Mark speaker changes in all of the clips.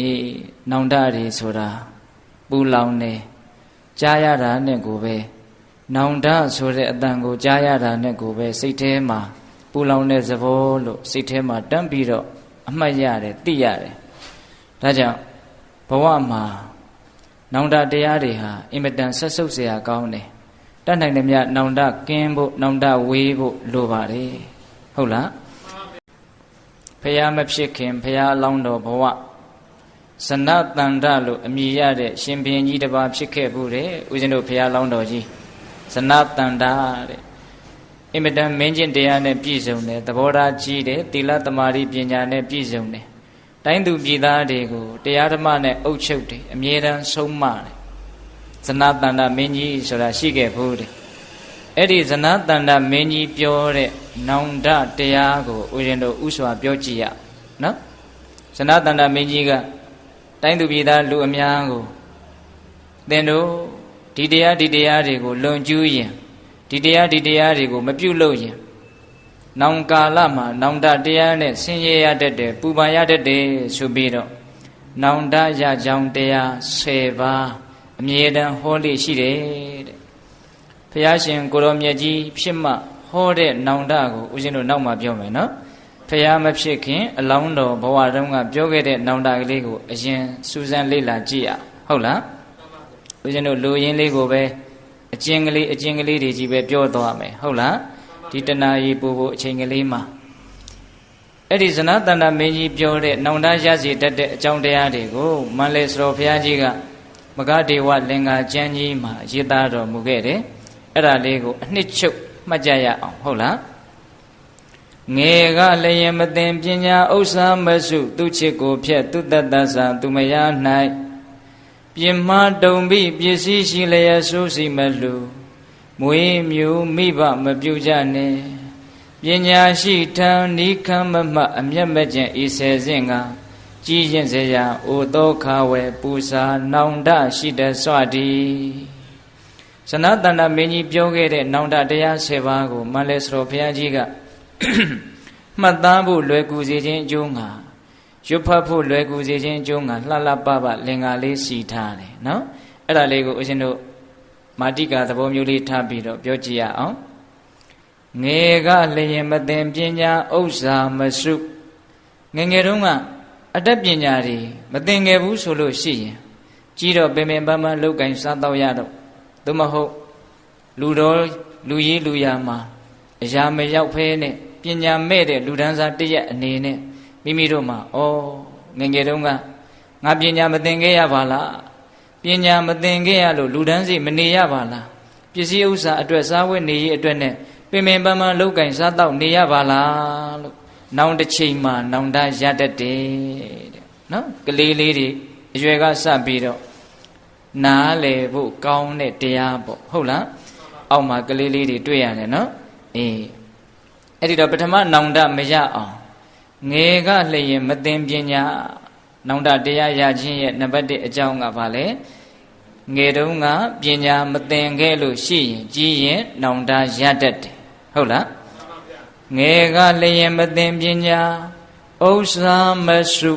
Speaker 1: အေးနောင်တတွေဆိုတာပူလောင်နေကြားရတာနဲ့ကိုပဲနောင်တဆိုတဲ့အတန်ကိုကြားရတာနဲ့ကိုပဲစိတ်ထဲမှာပူလောင်တဲ့သဘောလို့စိတ်ထဲမှာတန်းပြီးတော့အမှတ်ရတယ်သိရတယ်ဒါကြောင့်ဘဝမှာနောင်တတရားတွေဟာအင်မတန်ဆက်ဆုပ်เสียကောင်းတယ်တတ်နိုင်တယ်မြနောင်တကင်းဖို့နောင်တဝေးဖို့လိုပါတယ်ဟုတ်လားဖះမဖြစ်ခင်ဖះအလောင်းတော်ဘဝ ဇနတန္တလို့အမည်ရတဲ့ရှင်ဘရင်ကြီးတစ်ပါးဖြစ်ခဲ့ဘူးတဲ့ဦးဇင်းတို့ဖះအလောင်းတော်ကြီးဇနတန္တတဲ့အင်မတန်မင်းကျင့်တရားနဲ့ပြည့်စုံတယ်သဘောထားကြီးတယ်သီလသမာဓိပညာနဲ့ပြည့်စုံတယ်တိုင်းသူပြည်သားတွေကိုတရားဓမ္မနဲ့အုပ်ချုပ်တယ်အမြဲတမ်းဆုံးမတယ်ဇနတန္တမင်းကြီးဆိုတာရှိခဲ့ဘူးတဲ့အဲ့ဒီဇနတန္တမင်းကြီးပြောတဲ့နောင်တတရားကိုဦးရင်တို့ဥစွာပြောကြည့်ရနော်ဇနတန္တမင်းကြီးက တိုင်းသူပြည်သားလူအများကိုသင်တို့ဒီတရားဒီတရားတွေကိုလွန်ကျူးရင်ဒီတရားဒီတရားတွေကိုမပြုတ်လို့ရင်နောင်ကာလမှာနောင်တတရားနဲ့ဆင်းရဲရတတ်တယ်ပူပန်ရတတ်တယ်ဆိုပြီးတော့နောင်တရကြောင်းတရား10ပါးအမြဲတမ်းဟောလိရှိတယ်တဲ့ဘုရားရှင်ကိုရောမြတ်ကြီးဖြစ်မှဟောတဲ့နောင်တကိုဦးဇင်းတို့နောက်မှပြောမယ်နော် ဖះမဖြစ်ခင်အလောင်းတော်ဘဝတုန်းကပြောခဲ့တဲ့နောင်တကလေးကိုအရင်စူးစမ်းလေ့လာကြည့်ရဟုတ်လားဦးဇင်းတို့လူရင်းလေးကိုပဲအကျဉ်းကလေးအကျဉ်းကလေးတွေကြီးပဲပြောသွားမယ်ဟုတ်လားဒီတဏှာကြီးပူပူအချိန်ကလေးမှာအဲ့ဒီဇနတန္တမင်းကြီးပြောတဲ့နောင်တရစီတတ်တဲ့အကြောင်းတရားတွေကိုမန္လေစတော်ဘုရားကြီးကမဂဒေဝလင်္ကာကျမ်းကြီးမှာရေးသားတော်မူခဲ့တယ်အဲ့ဒါလေးကိုအနှစ်ချုပ်မှတ်ကြရအောင်ဟုတ်လား ငယ်ကလည်းရင်မသိပညာဥစ္စာမစု သူချစ်ကိုဖြက်သူတတ္တသသူမယား၌ပြမတုံပြီးပစ္စည်းရှိလျက်ဆိုးစီမလူမွေးမျိုးမိဘမပြုကြနဲ့ပညာရှိထံဤခံမမအမျက်မကျင်ဤဆယ်စင်ကကြည်ရင်စေရာအိုသောခါဝဲပူစာနောင်တရှိတဲ့စွာဒီဇနတန္တမင်းကြီးပြောခဲ့တဲ့နောင်တတရား10ပါးကိုမလဲစတော်ဘုရားကြီးက မှတ်သားဖို့လွယ်ကူစေခြင်းအကျိုးငါရွတ်ဖတ်ဖို့လွယ်ကူစေခြင်းအကျိုးငါလှလှပပလင်္ကာလေးစီထားတယ်နော်အဲ့ဒါလေးကိုဦးဇင်းတို့မာတိကာသဘောမျိုးလေးထားပြီးတော့ပြောကြည့်ရအောင်ငယ်ကလျင်မသိပညာဥစ္စာမစုငငယ်တုန်းကအတတ်ပညာတွေမသိငယ်ဘူးဆိုလို့ရှိရင်ကြီးတော့ပင်ပင်ပန်းပန်းလောက်ကင်စားတော့ရတော့သို့မဟုတ်လူတော်လူကြီးလူရမှာအရာမရောက်ဖဲနဲ့ ပညာမဲ့တဲ့လူဒန်းစားတရက်အနေနဲ့မိမိတို့မှာဩငငယ်တုန်းကငါပညာမသင်ခဲ့ရပါလားပညာမသင်ခဲ့ရလို့လူဒန်းစီမနေရပါလားပစ္စည်းဥစ္စာအတွက်စားဝတ်နေရေးအတွက်နဲ့ပင်ပင်ပန်းပန်းလောက်ကင်စားတော့နေရပါလားလို့နောင်တစ်ချိန်မှာနောင်တရတတ်တယ်တဲ့နော်ကလေးလေးတွေအရွယ်ကစပြီးတော့နားလေဖို့ကောင်းတဲ့တရားပေါ့ဟုတ်လားအောက်မှာကလေးလေးတွေတွေ့ရတယ်နော်အေး အဲ့ဒီတော့ပထမနောင်တမရအောင်ငယ်ကလျင်မသိပညာနောင်တတရားရခြင်းရဲ့နံပါတ်1အကြောင်းကဘာလဲငယ်တုန်းကပညာမသင်ခဲ့လို့ရှိရင်ကြီးရင်နောင်တရတတ်တယ်ဟုတ်လားငယ်ကလျင်မသိပညာဥစ္စာမစု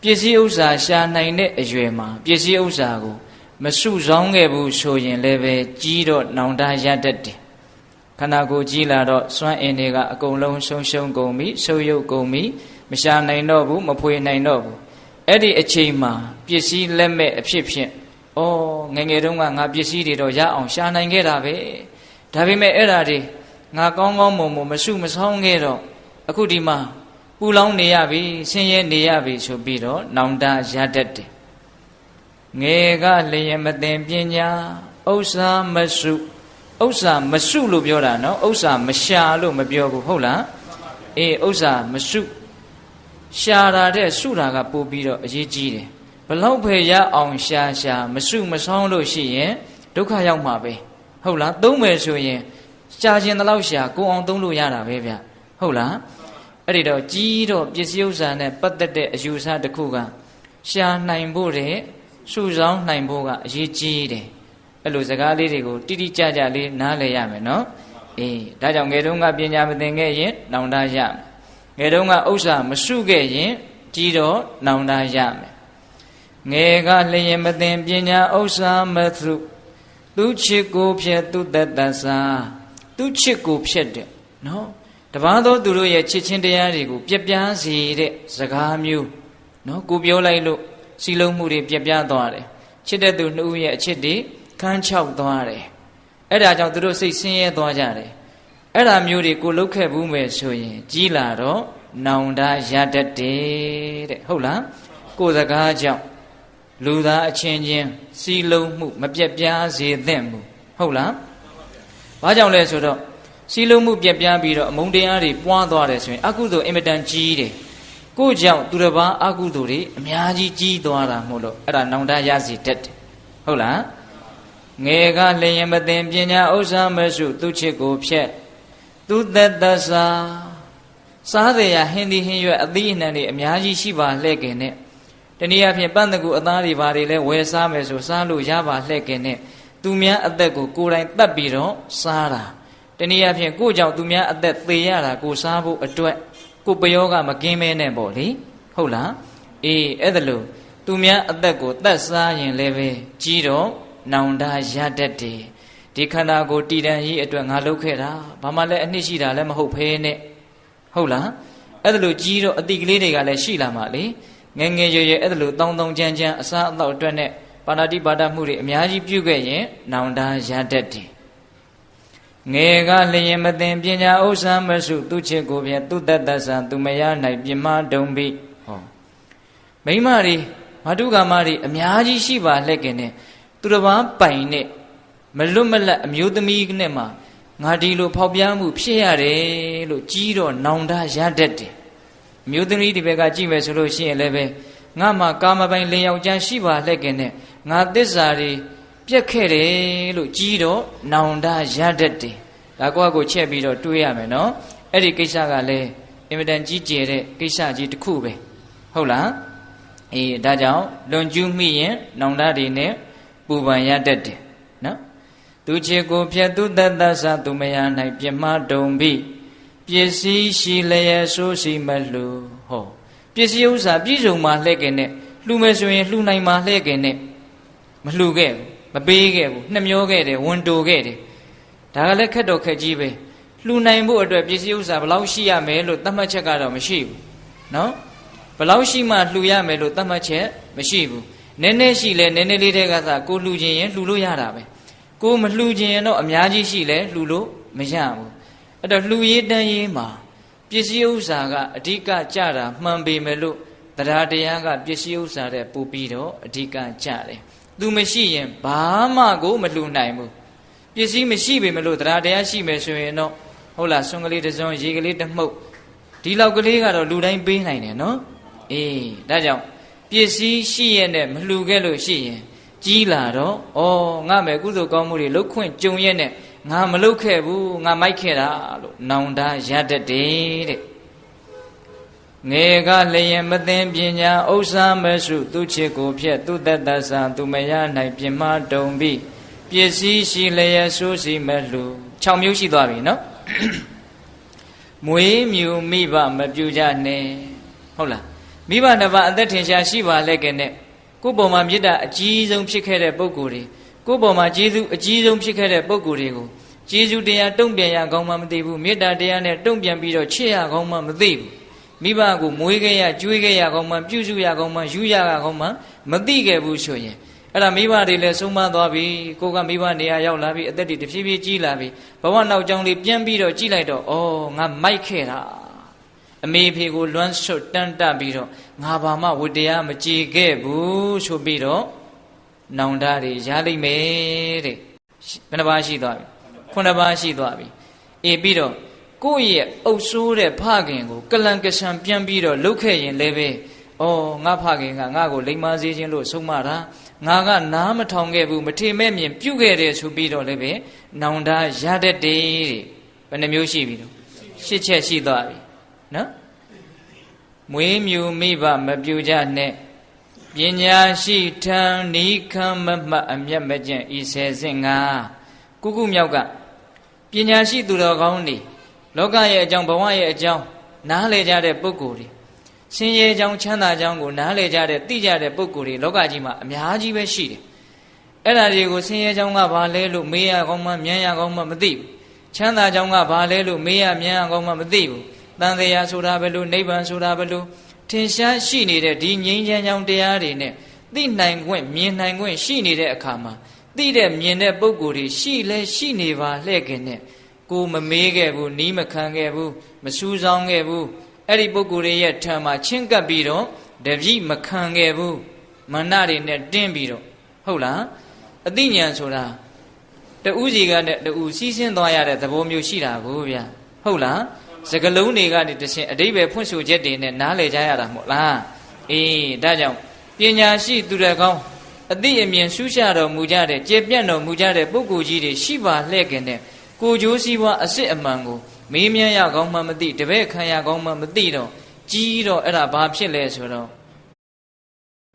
Speaker 1: ပစ္စည်းဥစ္စာရှာနိုင်တဲ့အရွယ်မှာပစ္စည်းဥစ္စာကို မစုဆောင်ခဲ့ဘူးဆိုရင်လည်းပဲကြီးတော့နောင်တရတတ်တယ် ခန္ဓာကိုယ်ကြီးလာတော့စွမ်းအင်တွေကအကုန်လုံးရှုံရှုံကုန်ပြီဆုပ်ယုပ်ကုန်ပြီမရှာနိုင်တော့ဘူးမဖွေနိုင်တော့ဘူးအဲ့ဒီအချိန်မှာပစ္စည်းလက်မဲ့အဖြစ်ဖြင့်ဩငငယ်တုန်းကငါပစ္စည်းတွေတော့ရအောင်ရှာနိုင်ခဲ့တာပဲဒါပေမဲ့အဲ့ဒါတွေငါကောင်းကောင်းမွန်မွန်မစုမဆောင်ခဲ့တော့အခုဒီမှာပူလောင်နေရပြီဆင်းရဲနေရပြီဆိုပြီးတော့နောင်တရတတ်တယ်ငယ်ကလျင်မသိပညာဥစ္စာမစု ဥစ္စာမစုလို့ပြောတာနော်ဥစ္စာမရှာလို့မပြောဘူးဟုတ်လားအေးဥစ္စာမစုရှာတာတဲ့စုတာကပို့ပြီးတော့အရေးကြီးတယ်ဘလောက်ပဲရအောင်ရှာရှာမစုမဆောင်းလို့ရှိရင်ဒုက္ခရောက်မှာပဲဟုတ်လားသုံးမယ်ဆိုရင်ရှာခြင်းတလောက်ရှာကိုအောင်သုံးလို့ရတာပဲဗျဟုတ်လားအဲ့ဒီတော့ကြီးတော့ပစ္စည်းဥစ္စာနဲ့ပတ်သက်တဲ့အယူဆတစ်ခုကရှာနိုင်ဖို့တဲ့စုဆောင်းနိုင်ဖို့ကအရေးကြီးတယ် အဲ့လိုစကားလေးတွေကိုတိတိကျကျလေးနားလည်ရမယ်နော်အေးဒါကြောင့်ငယ်တုန်းကပညာမသင်ခဲ့ရင်နောင်တရမယ်ငယ်တုန်းကဥစ္စာမစုခဲ့ရင်ကြီးတော့နောင်တရမယ်ငယ်ကလျင်မသိပညာဥစ္စာမသုသူချစ်ကိုဖြက်သူတတ္တသာသူချစ်ကိုဖြက်တဲ့နော်တပားသောသူတို့ရဲ့ချစ်ချင်းတရားတွေကိုပြက်ပြားစေတဲ့စကားမျိုးနော်ကိုပြောလိုက်လို့စီလုံးမှုတွေပြက်ပြားသွားတယ်ချစ်တဲ့သူနှစ်ဦးရဲ့အချစ်တွေ ခန်းချောက်သွားတယ်အဲ့ဒါကြောင့်သူတို့စိတ်ဆင်းရဲသွားကြတယ်အဲ့ဒါမျိုးတွေကိုလုတ်ခဲ့ဘူးမယ်ဆိုရင် ကြီးလာတော့နောင်တရတတ်တယ်တဲ့ဟုတ်လားကိုယ်စကားကြောင့်လူသားအချင်းချင်းစီလုံးမှု မပြက်ပြားစေသင့်ဘူးဟုတ်လားဘာကြောင့်လဲဆိုတော့စီလုံးမှုပြက်ပြားပြီးတော့အမုန်းတရားတွေပွားသွားတယ်ဆိုရင် အကုသိုလ်အင်မတန်ကြီးတယ်ကိုကြောင့်သူတစ်ပါးအကုသိုလ်တွေအများကြီးကြီးသွားတာမို့လို့အဲ့ဒါနောင်တရစီတတ်တယ်ဟုတ်လား ငယ်ကလျင်မသိပညာဥစ္စာမစုသူချစ်ကိုဖြက်သူသက်သစာစားရရဟင်းဒီဟင်းရွက်အသီးအနှံတွေအများကြီးရှိပါလှဲ့ခင်နဲ့တနည်းအားဖြင့်ပန့်တကူအသားတွေဘာတွေလဲဝယ်စားမယ်ဆိုစားလို့ရပါလှဲ့ခင်နဲ့သူများအသက်ကိုကိုယ်တိုင်တတ်ပြီးတော့စားတာတနည်းအားဖြင့်ကိုကြောင့်သူများအသက်သေရတာကိုစားဖို့အတွက်ကိုပယောကမကင်းမဲနဲ့ပေါ့လေဟုတ်လားအေးအဲ့ဒါလို့သူများအသက်ကိုတတ်စားရင်လည်းပဲကြီးတော့ နောင်တရတတ်တယ်ဒီခန္ဓာကိုတည်တံ့ရေးအတွက်ငါလုပ်ခဲ့တာဘာမှလည်းအနှစ်ရှိတာလည်းမဟုတ်ဖဲနဲ့ဟုတ်လားအဲ့ဒါလို့ကြီးတော့အတိကလေးတွေကလည်းရှိလာမှလေငငယ်ရွယ်ရွယ်အဲ့ဒါလို့တောင်းတောင်းကြမ်းကြမ်းအစားအသောက်အတွက်နဲ့ပါဏာတိပါဒမှုတွေအများကြီးပြုခဲ့ရင်နောင်တရတတ်တယ်ငယ်ကလျင်မသိပညာဥစ္စာမစုသူချစ်ကိုဖြင့်သူတတ္တဆံသူမရ၌ပြမတုံပြီဟောမိမတွေမတုကာမတွေအများကြီးရှိပါလှက်ကင်နဲ့ သူတစ်ပါးပိုင်နဲ့မလွတ်မလပ်အမျိုးသမီးနဲ့မှငါဒီလိုဖောက်ပြားမှုဖြစ်ရတယ်လို့ကြီးတော့နောင်တရတတ်တယ်အမျိုးသမီးဒီဘက်ကကြည့်မယ်ဆိုလို့ရှိရင်လည်းပဲငါမှကာမပိုင်လင်ယောက်ျားရှိပါလှက်ကင်နဲ့ငါသစ္စာတွေပြက်ခဲ့တယ်လို့ကြီးတော့နောင်တရတတ်တယ်ဒါကိုယ့်ကိုချက်ပြီးတော့တွေးရမယ်နော်အဲ့ဒီကိစ္စကလည်းအင်မတန်ကြီးကျယ်တဲ့ကိစ္စကြီးတစ်ခုပဲဟုတ်လားအေးဒါကြောင့်လွန်ကျူးမိရင်နောင်တတွေနဲ့ ပူပန်ရတတ်တယ်နော်သူချေကိုဖြတ်သူတတ်သသသူမယ၌ပြမတုံပြီပစ္စည်းရှိလျက်ဆိုးစီမလူဟောပစ္စည်းဥစ္စာပြည့်စုံမှလှဲ့ခင်နဲ့လှူမယ်ဆိုရင်လှူနိုင်မှလှဲ့ခင်နဲ့မလှူခဲ့ဘူးမပေးခဲ့ဘူးနှမျောခဲ့တယ်ဝန်တိုခဲ့တယ်ဒါကလည်းခက်တော့ခက်ကြီးပဲလှူနိုင်ဖို့အတွက်ပစ္စည်းဥစ္စာဘယ်လောက်ရှိရမယ်လို့သတ်မှတ်ချက်ကတော့မရှိဘူးနော်ဘယ်လောက်ရှိမှလှူရမယ်လို့သတ်မှတ်ချက်မရှိဘူး နည်းနည်းရှိလဲနည်းနည်းလေးတဲ့ကသာကိုလှူခြင်းရင်လှူလို့ရတာပဲကိုမလှူခြင်းရင်တော့အများကြီးရှိလဲလှူလို့မရဘူးအဲ့တော့လှူရေးတန်းရေးမှာပစ္စည်းဥစ္စာကအဓိကကြတာမှန်ပေမဲ့လို့တရားတရားကပစ္စည်းဥစ္စာတဲ့ပူပြီးတော့အဓိကကြတယ်သူမရှိရင်ဘာမှကိုမလှူနိုင်ဘူးပစ္စည်းမရှိပေမဲ့လို့တရားတရားရှိမယ်ဆိုရင်တော့ဟုတ်လားဆွန်ကလေးတစ်စုံရေကလေးတစ်မှုတ်ဒီလောက်ကလေးကတော့လူတိုင်းပေးနိုင်တယ်နော်အေးဒါကြောင့် ပစ္စည်းရှိရဲ့နဲ့မလှူခဲ့လို့ရှိရင်ကြီးလာတော့ဩငါမယ်ကုသိုလ်ကောင်းမှုတွေလှုပ်ခွင့်ကြုံရဲ့နဲ့ငါမလှုပ်ခဲ့ဘူးငါမိုက်ခဲ့တာလို့နောင်တရတတ်တယ်တဲ့ငယ်ကလျင်မသိပညာဥစ္စာမစုသူချစ်ကိုဖြက်သူတတ္တဆာသူမရနိုင်ပြမတုံပြီးပစ္စည်းရှိလျက်ဆိုးစီမလှ6မျိုးရှိသွားပြီနော်မွေးမြူမိဘမပြူကြနဲ့ဟုတ်လား မိဘနှစ်ပါးအသက်ထင်ရှားရှိပါလဲကဲနဲ့ကိုယ့်ပေါ်မှာမေတ္တာအကြီးဆုံးဖြစ်ခဲ့တဲ့ပုံကိုယ်တွေကိုယ့်ပေါ်မှာကျေးဇူးအကြီးဆုံးဖြစ်ခဲ့တဲ့ပုံကိုယ်တွေကိုကျေးဇူးတရားတုံ့ပြန်ရကောင်းမှမသိဘူးမေတ္တာတရားနဲ့တုံ့ပြန်ပြီးတော့ချစ်ရကောင်းမှမသိဘူးမိဘကိုမွေးခဲ့ရကျွေးခဲ့ရကောင်းမှပြုစုရကောင်းမှယူရကောင်းမှမသိခဲ့ဘူးဆိုရင်အဲ့ဒါမိဘတွေလည်းဆုံးမသွားပြီကိုကမိဘနေရာရောက်လာပြီအသက်တွေတဖြည်းဖြည်းကြီးလာပြီဘဝနောက်ကြောင်းလေးပြန်ပြီးတော့ကြီးလိုက်တော့ဩငါမိုက်ခဲ့တာ အမေဖေကိုလွမ်းဆွတ်တန်းတပြီးတော့ငါဘာမှဝတ္တရားမကြည်ခဲ့ဘူးဆိုပြီးတော့နောင်တတွေရလိမ့်မယ်တဲ့ဘယ်နှပါးရှိသွားပြီခုနှစ်ပါးရှိသွားပြီအေးပြီးတော့ကိုယ့်ရဲ့အုပ်ဆိုးတဲ့ဖခင်ကိုကလန်ကရှံပြန်ပြီးတော့လှုပ်ခဲ့ရင်လည်းပဲဩငါဖခင်ကငါ့ကိုလိမ္မာစေခြင်းလို့ဆုံးမတာငါကနားမထောင်ခဲ့ဘူးမထေမဲ့မြင်ပြုတ်ခဲ့တယ်ဆိုပြီးတော့လည်းပဲနောင်တရတတ်တယ်တဲ့ဘယ်နှမျိုးရှိပြီလို့ရှစ်ချက်ရှိသွားပြီ နော်မွေးမြူမိဘမပြူကြနဲ့ပညာရှိထံနီးခံမမှတ်အမျက်မကျင့်ဤဆယ်စင်ငါကုကုမြောက်ကပညာရှိသူတော်ကောင်းတွေလောကရဲ့အကြောင်းဘဝရဲ့အကြောင်းနားလည်ကြတဲ့ပုဂ္ဂိုလ်တွေဆင်းရဲကြောင်းချမ်းသာကြောင်းကိုနားလည်ကြတဲ့သိကြတဲ့ပုဂ္ဂိုလ်တွေလောကကြီးမှာအများကြီးပဲရှိတယ်အဲ့ဒါတွေကိုဆင်းရဲကြောင်းကဘာလဲလို့မေးရကောင်းမှမြန်းရကောင်းမှမသိဘူးချမ်းသာကြောင်းကဘာလဲလို့မေးရမြန်းရကောင်းမှမသိဘူး တန်တရားဆိုတာဘယ်လိုနိဗ္ဗာန်ဆိုတာဘယ်လိုထင်ရှားရှိနေတဲ့ဒီငြိမ်းချမ်းကြောင်းတရားတွေနဲ့သိနိုင်ခွင့်မြင်နိုင်ခွင့်ရှိနေတဲ့အခါမှာသိတဲ့မြင်တဲ့ပုံကိုယ်တွေရှိလဲရှိနေပါလှဲ့ခင်နဲ့ကိုမမေးခဲ့ဘူးနီးမခံခဲ့ဘူးမစူးစောင်းခဲ့ဘူးအဲ့ဒီပုံကိုယ်တွေရဲ့ထံမှာချင်းကပ်ပြီးတော့တပြိမခံခဲ့ဘူးမဏတွေနဲ့တင်းပြီးတော့ဟုတ်လားအသိဉာဏ်ဆိုတာတူးစီကနဲ့တူးစီးဆင်းသွားရတဲ့သဘောမျိုးရှိတာကိုဗျဟုတ်လား စကလုံးတွေကနေတခြင်းအတိဘယ်ဖွင့်ဆိုချက်တွေနဲ့နားလည်ကြရတာမို့လားအေးဒါကြောင့်ပညာရှိသူတော်ကောင်းအသိအမြင်ရှုရှာတော်မူကြတဲ့ကျေပြန့်တော်မူကြတဲ့ပုဂ္ဂိုလ်ကြီးတွေရှိပါလှဲ့ခင်တဲ့ကိုကြိုးစည်းဝါအစစ်အမှန်ကိုမေးမြန်းရကောင်းမှမသိတပည့်ခံရကောင်းမှမသိတော့ကြီးတော့အဲ့ဒါဘာဖြစ်လဲဆိုတော့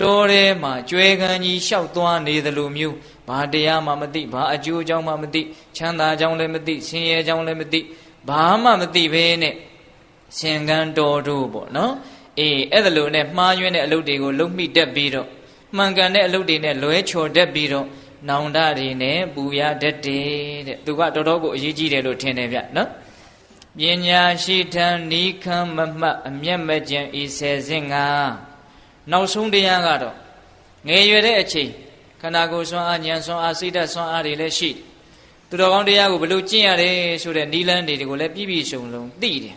Speaker 1: တော်ထဲမှာကြွယ်ကံကြီးလျှောက်သွားနေသလိုမျိုးဘာတရားမှမသိဘာအကျိုးအကြောင်းမှမသိချမ်းသာကြောင်းလည်းမသိဆင်းရဲကြောင်းလည်းမသိ ဘာမှမသိဘဲနဲ့ရှင်ကန်းတော်တို့ပေါ့နော်အေးအဲ့ဒါလိုနဲ့မှားယွင်းတဲ့အလုပ်တွေကိုလုံမိတက်ပြီးတော့မှန်ကန်တဲ့အလုပ်တွေနဲ့လွဲချော်တတ်ပြီးတော့နောင်တတွေနဲ့ပူရတတ်တယ်တဲ့သူကတော်တော်ကိုအရေးကြီးတယ်လို့ထင်တယ်ဗျနော်ပညာရှိထံနီးခံမမှတ်အမျက်မကျင်ဤဆယ်စင်ငါနောက်ဆုံးတရားကတော့ငယ်ရွယ်တဲ့အချိန်ခန္ဓာကိုယ်ဆွမ်းအားဉာဏ်ဆွမ်းအားစိတ်ဓာတ်ဆွမ်းအားတွေလည်းရှိတယ် သူတော်ကောင်းတရားကိုဘယ်လိုကျင့်ရတယ်ဆိုတဲ့နီလန်းတွေကိုလည်းပြည့်ပြည့်စုံစုံသိတယ်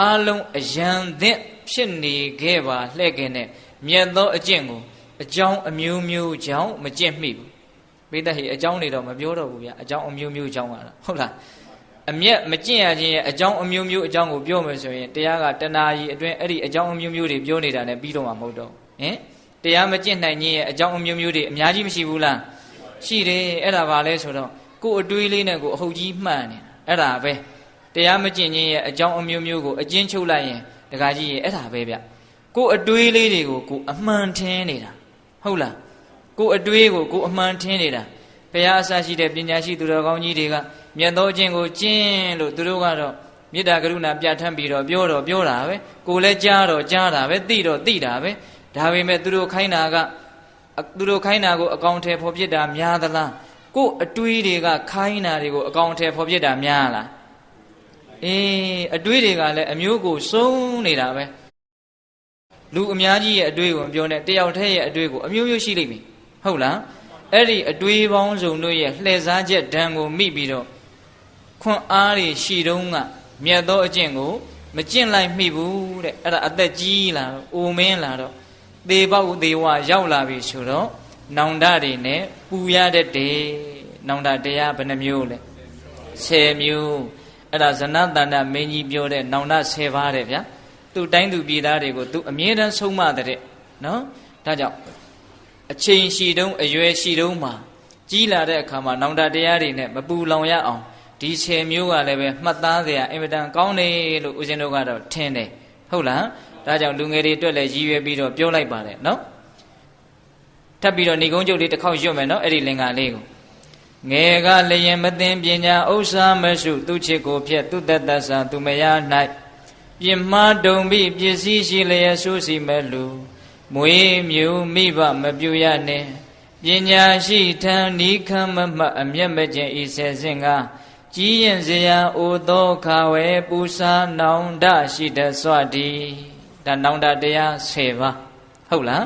Speaker 1: အားလုံးအယံသင့်ဖြစ်နေခဲ့ပါလှဲ့ခင်နဲ့မြတ်သောအကျင့်ကိုအကြောင်းအမျိုးမျိုးကြောင့်မကျင့်မိဘူးပိဿဟိအကြောင်းတွေတော့မပြောတော့ဘူးဗျအကြောင်းအမျိုးမျိုးကြောင့်ကတော့ဟုတ်လားအမျက်မကျင့်ရခြင်းရဲ့အကြောင်းအမျိုးမျိုးအကြောင်းကိုပြောမယ်ဆိုရင်တရားကတဏှာကြီးအတွင်းအဲ့ဒီအကြောင်းအမျိုးမျိုးတွေပြောနေတာနဲ့ပြီးတော့မှမဟုတ်တော့ဟင်တရားမကျင့်နိုင်ခြင်းရဲ့အကြောင်းအမျိုးမျိုးတွေအများကြီးမရှိဘူးလားရှိတယ်အဲ့ဒါပါလဲဆိုတော့ ကိုယ်အတွေးလေးနဲ့ကိုယ်အဟုတ်ကြီးမှန်နေတာအဲ့ဒါပဲတရားမကျင့်ခြင်းရဲ့အကြောင်းအမျိုးမျိုးကိုအကျဉ်းချုပ်လိုက်ရင်ဒကာကြီးရဲ့အဲ့ဒါပဲဗျကိုယ်အတွေးလေးတွေကိုကိုယ်အမှန်ထင်းနေတာဟုတ်လားကိုယ်အတွေးကိုကိုယ်အမှန်ထင်းနေတာဘုရားအစရှိတဲ့ပညာရှိသူတော်ကောင်းကြီးတွေကမြတ်သောခြင်းကိုကျင့်လို့သူတို့ကတော့မေတ္တာကရုဏာပြဋ္ဌာန်းပြီးတော့ပြောတော့ပြောတာပဲကိုယ်လည်းကြားတော့ကြားတာပဲသိတော့သိတာပဲဒါပေမဲ့သူတို့ခိုင်းတာကသူတို့ခိုင်းတာကိုအကောင်ထဲဖော်ပြစ်တာများသလား ကိုယ်အတွေးတွေကခိုင်းတာတွေကိုအကောင်ထဲဖော်ပြစ်တာများလားအေးအတွေးတွေကလည်းအမျိုးကိုစုံနေတာပဲလူအများကြီးရဲ့အတွေးကိုပြောနေတယောက်တည်းရဲ့အတွေးကိုအမျိုးမျိုးရှိလိမ့်မယ်ဟုတ်လားအဲ့ဒီအတွေးပေါင်းစုံတို့ရဲ့လှည့်စားချက်ဒဏ်ကိုမိပြီးတော့ခွန်အားတွေရှိတုံးကမြတ်သောအကျင့်ကိုမကျင့်လိုက်မိဘူးတဲ့အဲ့ဒါအသက်ကြီးလာတော့အိုမင်းလာတော့သေပေါက်သေဝရောက်လာပြီဆိုတော့ နောင်တတွေနဲ့ပူရတဲ့တေနောင်တတရားဘယ်နှမျိုးလဲ10မျိုးအဲ့ဒါဇနတန္တမင်းကြီးပြောတဲ့နောင်တ10ပါးတဲ့ဗျာသူတိုင်းသူပြည်သားတွေကိုသူအမြဲတမ်းဆုံးမတဲ့နော်ဒါကြောင့်အချိန်ရှိတုံးအရွယ်ရှိတုံးမှာကြီးလာတဲ့အခါမှာနောင်တတရားတွေနဲ့မပူလောင်ရအောင်ဒီ10မျိုးကလည်းပဲမှတ်သားစရာအင်မတန်ကောင်းတယ်လို့ဦးဇင်းတို့ကတော့ထင်တယ်ဟုတ်လားဒါကြောင့်လူငယ်တွေအတွက်လည်းရည်ရွယ်ပြီးတော့ပြောလိုက်ပါတယ်နော် ထပ်ပြီးတော့ဏိကုံးကျုပ်လေးတစ်ခေါက်ရွတ်မယ်နော်အဲ့ဒီလင်္ကာလေးကိုငယ်ကလျင်မသိပညာဥစ္စာမရှုသူချစ်ကိုဖြက်သူတတ္တဆာသူမယား၌ပြင်းမှားတုံပြီးပစ္စည်းရှိလျက်ဆိုးစီမဲ့လူမွေးမြူမိဘမပြူရနဲ့ပညာရှိထံဤခံမမှတ်အမျက်မကျင်ဤဆယ်စင်ကကြီးရင်စရာအိုသောခါဝဲပူစာနောင်တရှိတစွာတိဒါနောင်တတရား10ပါဟုတ်လား